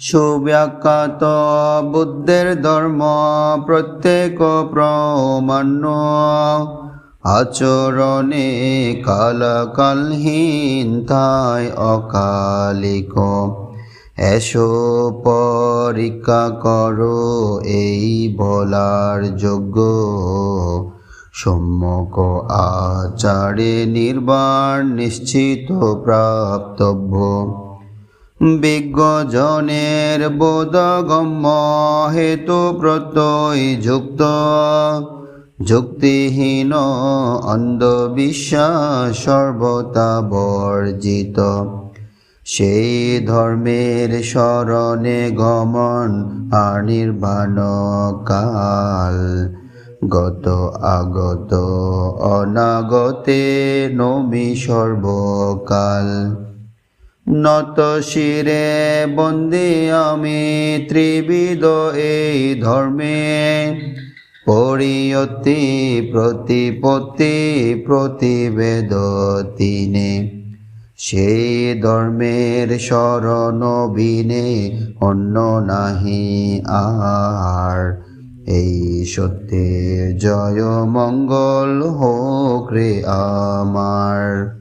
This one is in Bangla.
সুব্যাখ্যাত বুদ্ধের ধর্ম প্রত্যেক প্রমাণ্য। আচরণে কালকালহীন, তাই অকালিক। এসো পরীক্ষা করো এই বলার যোগ্য। সম্যক আচারে নির্বাণ নিশ্চিত প্রাপ্তব্য। বিজ্ঞজনের বোধগম্য হেতু প্রত্যয় যুক্ত। যুক্তিহীন অন্ধবিশ্বাস সর্বতা বর্জিত। সেই ধর্মের স্মরণে গমন আর নির্বাণ কাল। গত আগত অনাগতে নমি সর্বকাল। নত শিরে বন্দি আমি ত্রিবিদ এই ধর্মে। পরিয়তি প্রতিপত্তি প্রতিবেদ তিনে সেই ধর্মের শরণ বিনে অন্য নাহি আর। এই সত্যের জয় মঙ্গল হোক রে আমার।